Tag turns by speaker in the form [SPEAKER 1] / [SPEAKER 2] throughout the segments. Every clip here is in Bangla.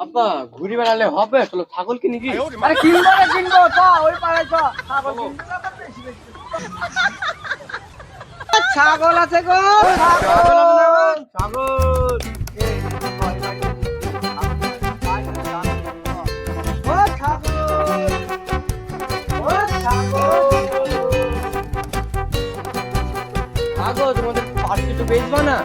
[SPEAKER 1] আব্বা ঘুরি বেড়ালে হবে? চলো ছাগল কিনি কি
[SPEAKER 2] আরে কিনবো রে কিনবো চ ওই পাড়ায় চ। ছাগল না। ছাগল আছে গো ছাগল
[SPEAKER 1] ছাগল।
[SPEAKER 2] ছাগল।
[SPEAKER 1] তোমাদের পাঁচ কিছু বেচবা না?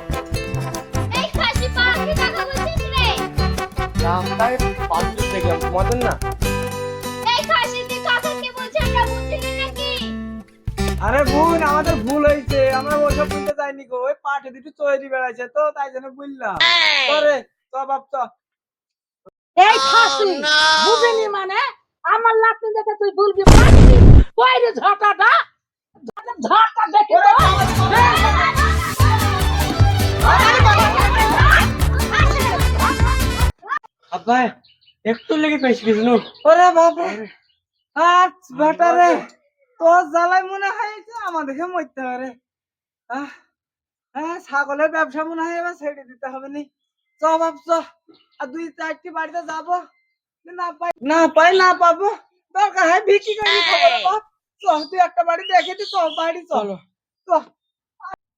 [SPEAKER 1] রাস্তায় পাঁচ কিছু দেখলাম তোমাদের না?
[SPEAKER 2] আরে বোন আমাদের ভুল হয়েছে আমরা ওসব বুঝতে যাইনি গো ওই পাঠে দুটো তৈরি বেড়াইছে তো তাই জন্য বুঝলাম করে চ বাপ চ
[SPEAKER 3] এই খাসি বুঝিনি মানে? আমার লাঠি দেখে তুই বলবি পাখি কই রে ঝটাটা? ঝটা দেখে তো
[SPEAKER 1] আব্বা একটু লেগে পেয়েছি কিছু
[SPEAKER 2] ওরে বাবা আজ বেটা রে তোর জ্বালাই মনে হয়েছে আমাদেরকে মরতে পারে। আহ, হ্যাঁ ছাগলের ব্যবসা মনে হয় এবার ছেড়ে দিতে হবে নি। চ বাপ চ। আর দুই চারটি বাড়িতে যাব। না পাই না পাই না পাবো। দরকার হয় বিক্রি করে চ তুই একটা বাড়ি দেখে দি চ বাড়ি চলো। চ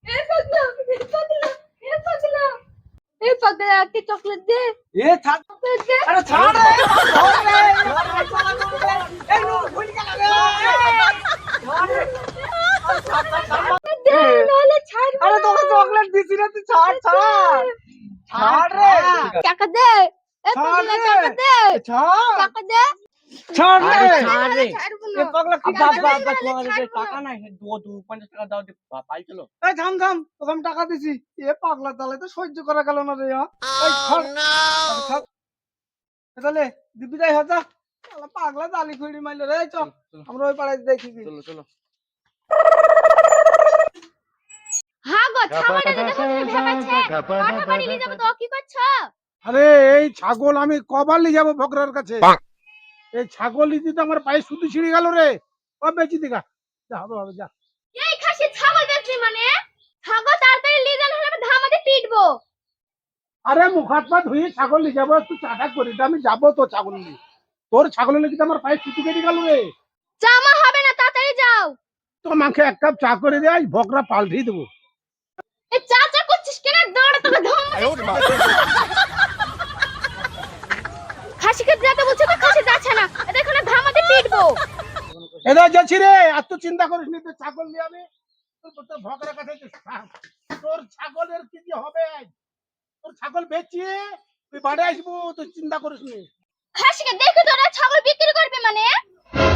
[SPEAKER 4] এই পাগলা এই পাগলা এই পাগলা এই পাগলা একটা চকলেট দে।
[SPEAKER 2] এ থাক।
[SPEAKER 4] চকলেট দে।
[SPEAKER 2] আরে ছাড়। এই নো ভুল গেল রে।
[SPEAKER 4] ছাড়
[SPEAKER 2] আরে তোকে চকলেট দিছি না তুই ছাড় ছাড়। ছাড়। রে।
[SPEAKER 4] টাকা দে।
[SPEAKER 2] এ
[SPEAKER 4] পাগলা টাকা দে।
[SPEAKER 2] ছাড়।
[SPEAKER 4] টাকা দে।
[SPEAKER 2] ছাড় রে।
[SPEAKER 1] ছাড় রে।
[SPEAKER 2] এ পাগলা কি
[SPEAKER 1] আব্বা
[SPEAKER 2] করছিস?
[SPEAKER 1] আব্বা আব্বা তোমার কাছে টাকা নাই দু দু পঞ্চাশ টাকা দাও পাই চলো
[SPEAKER 2] এই থাম থাম তোকে আমি টাকা দিছি। এ পাগলা তাহলে তো সহ্য করা গেল না রে হ্যাঁ? এই ছাড়। আরে ছাড়। তাহলে দিবি যাই হজা পাগলা জালি খুঁড়ি মাইলো রে এই চ। আমরা ওই পাড়ায় দেখি। কি।
[SPEAKER 1] চলো চলো।
[SPEAKER 4] হ্যাঁ
[SPEAKER 5] আরে এই ছাগল আমি কবার নিয়ে যাব ভকরার কাছে। এই ছাগল দিতে তো আমার পায়ে শুধু ছিঁড়ে গেল রে ও বেঁচে দিঘা যা হবে হবে যা।
[SPEAKER 4] এই খাসি ছাগল বেচলি মানে? ছাগল তাড়াতাড়ি নিয়ে গেলে হলে আমি ধামাতে পিটবো।
[SPEAKER 5] আরে মুখ হাত পা ধুয়ে ছাগল নিয়ে যাব একটু চাটা করি তা আমি যাব তো ছাগল নিয়ে। তোর লেগে তো আমার পায়ে শুধু কেটে গেল রে।
[SPEAKER 4] জামা হবে না তাড়াতাড়ি যাও।
[SPEAKER 5] তো মাকে এক কাপ চা করে দেয় ভকরা পাল্টিয়ে দেবো।
[SPEAKER 4] এই চাচা করছিস কেন? দৌড়ে তোকে ধম খাসিকে যেতে বলছে তো খাসি যাচ্ছে না দেখো না পিটবো
[SPEAKER 5] যাচ্ছি রে এত চিন্তা করিস নি তোর ছাগল নিয়ে আমি তোর তোর ভকরার কাছে তোর ছাগলের কি যে হবে? তোর ছাগল বেচিয়ে তুই বাড়ি আসব তুই চিন্তা করিস নি।
[SPEAKER 4] খাসিকে দেখে তোরা ছাগল বিক্রি করবে মানে।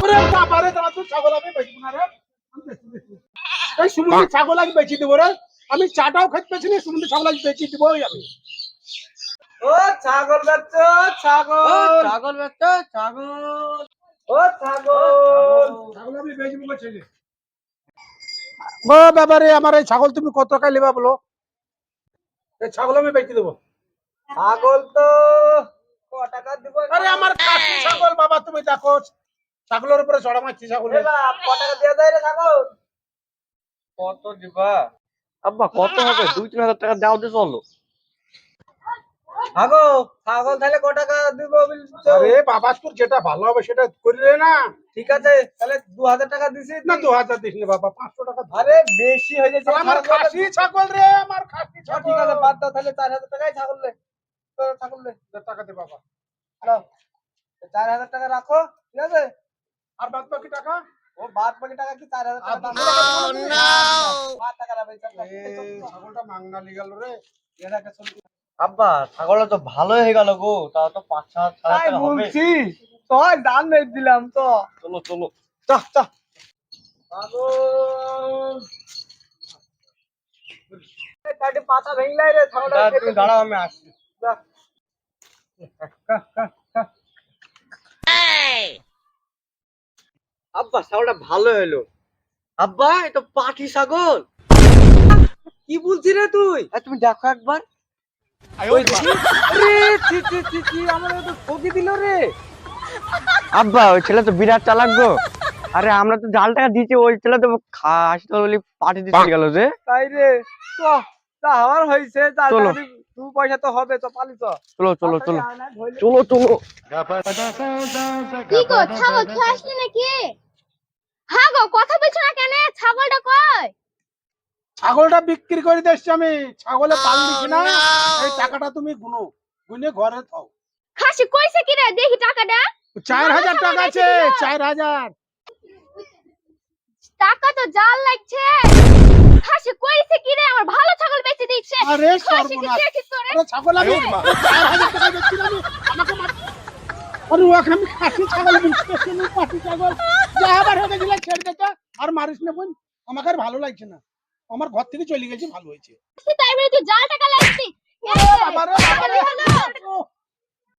[SPEAKER 5] ওরে বাবারে তোমার তো ছাগল আমি বেচবো না রে। এই সুমন্দি ছাগল আমি বেচি দেবো রে। আমি চাটাও খেতে পেয়েছি না সুমন্দি ছাগল আমি বেচি দেবো আমি।
[SPEAKER 2] ও ছাগল বেচছ ছাগল।
[SPEAKER 1] ছাগল বেচছো ছাগল।
[SPEAKER 5] বাবারে আমার এই ছাগল তুমি কত টাকা নেবা বলো? এই ছাগল আমি বেচি দেবো।
[SPEAKER 2] ছাগল তো টাকা দিব
[SPEAKER 5] আরে আমার ছাগল বাবা তুমি দেখো ছাগলের উপরে চড়া মারছি ছাগল।
[SPEAKER 2] টাকা দিয়ে যায় রে ছাগল?
[SPEAKER 1] কত দিবা? আব্বা কত হবে? দুই তিন হাজার টাকা দাও দে চলো।
[SPEAKER 2] ছাগল ছাগল তাহলে ক টাকা দিব
[SPEAKER 5] আরে বাবা তোর যেটা ভালো হবে সেটা করি রে না।
[SPEAKER 2] ঠিক আছে তাহলে দু হাজার টাকা দিছি।
[SPEAKER 5] না দু হাজার দিস না বাবা পাঁচশো টাকা
[SPEAKER 2] আরে বেশি হয়ে যাচ্ছে
[SPEAKER 5] আমার খাসি ছাগল রে আমার খাসি ছাগল
[SPEAKER 2] ঠিক আছে বাদ দাও তাহলে চার হাজার টাকাই ছাগল তো ছাগল
[SPEAKER 5] দে টাকা দে বাবা।
[SPEAKER 2] চার হাজার টাকা রাখো ঠিক আছে?
[SPEAKER 5] আর বাদ বাকি টাকা?
[SPEAKER 2] ও বাদ বাকি টাকা কি চার হাজার টাকা? বাদ টাকা?
[SPEAKER 5] ছাগলটা মাংনা লিয়ে গেল রে।
[SPEAKER 2] এটাকে চল-
[SPEAKER 1] আব্বা ছাগলটা তো ভালো হয়ে গেল গো। তাও তো পাঁচ ছ হাজার
[SPEAKER 2] বলছি তো দাম নেই দিলাম তো।
[SPEAKER 1] চলো চলো।
[SPEAKER 2] চ চ ছাগল। এই কাটি পাতা ভেঙলাই রে
[SPEAKER 1] দাঁড়া, তুমি দাঁড়াও আমি আসছি। আব্বা ছাগলটা ভালো হলো। আব্বা এ তো পাঠি ছাগল।
[SPEAKER 2] কি বলছি রে তুই?
[SPEAKER 1] এ, তুমি দেখো একবার। আব্বা ওই ছেলে তো বিরাট চালাক গো আরে আমরা তো জাল টাকা দিয়েছি ওই ছেলে তো খাস তো বলি পাঠি দিতে গেল যে
[SPEAKER 2] তাই রে হওয়ার হয়েছে
[SPEAKER 1] চলো।
[SPEAKER 2] দু পয়সা তো হবে তো পালি তো
[SPEAKER 1] চলো চলো চলো চলো চলো
[SPEAKER 4] কি গো ছাগল খেয়ে আসলি নাকি হ্যাঁ গো কথা বলছো না কেন ছাগলটা কই
[SPEAKER 5] ছাগলটা বিক্রি করে দিচ্ছি আমি। ছাগলে পাল দিচ্ছি না এই টাকাটা তুমি গুনো গুনে ঘরে থাও।
[SPEAKER 4] খাসি কইছে কি রে দেখি টাকাটা।
[SPEAKER 5] চার হাজার টাকা আছে চার হাজার।
[SPEAKER 4] টাকা তো জাল লাগছে। খাসি কইছে কি রে আমার ভালো ছাগল বেচে দিচ্ছে।
[SPEAKER 5] আরে
[SPEAKER 4] খাসি কি
[SPEAKER 5] সর্বনাশ।
[SPEAKER 4] দেখি তোরে?
[SPEAKER 5] আরে ছাগল আমি চার হাজার টাকা বেচছি না আমি। আমাকে মার। আরে ওকে আমি খাসি ছাগল বিক্রি করছি খাসি ছাগল। যা আবার হয়ে গেছিল ছেড়ে দে তো। আর মারিস না বোন আমাকে আর ভালো লাগছে না। আমার ঘর থেকে চলে গেছে ভালো হয়েছে।
[SPEAKER 4] তাই বলে তুই জাল টাকা লাগছি।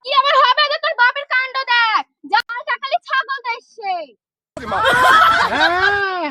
[SPEAKER 4] কি আমার হবে না তোর বাপের কাণ্ড দেখ? জাল টাকালে ছাগল দেখছে
[SPEAKER 5] হ্যাঁ।